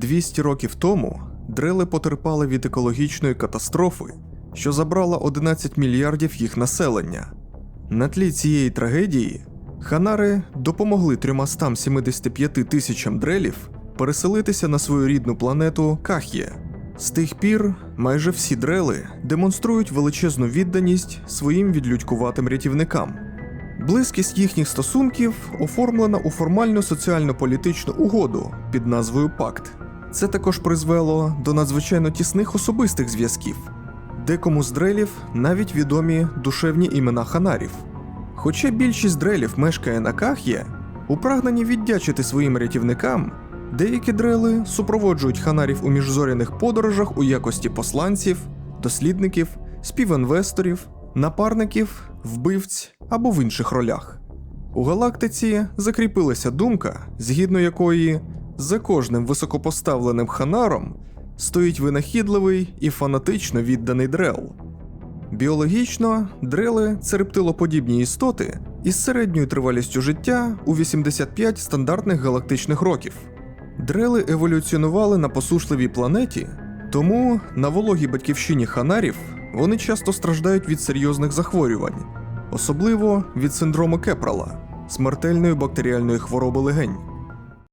200 років тому дрели потерпали від екологічної катастрофи, що забрала 11 мільярдів їх населення. На тлі цієї трагедії ханари допомогли 375 тисячам дрелів переселитися на свою рідну планету Ках'є. З тих пір майже всі дрели демонструють величезну відданість своїм відлюдькуватим рятівникам. Близькість їхніх стосунків оформлена у формальну соціально-політичну угоду під назвою Пакт. Це також призвело до надзвичайно тісних особистих зв'язків. Декому з дрелів навіть відомі душевні імена ханарів. Хоча більшість дрелів мешкає на Ках'є, у прагненні віддячити своїм рятівникам, деякі дрели супроводжують ханарів у міжзоряних подорожах у якості посланців, дослідників, співінвесторів, напарників, вбивць або в інших ролях. У галактиці закріпилася думка, згідно якої за кожним високопоставленим ханаром стоїть винахідливий і фанатично відданий дрел. Біологічно дрели це рептилоподібні істоти із середньою тривалістю життя у 85 стандартних галактичних років. Дрели еволюціонували на посушливій планеті, тому на вологій батьківщині ханарів вони часто страждають від серйозних захворювань, особливо від синдрому Кепрала, смертельної бактеріальної хвороби легень.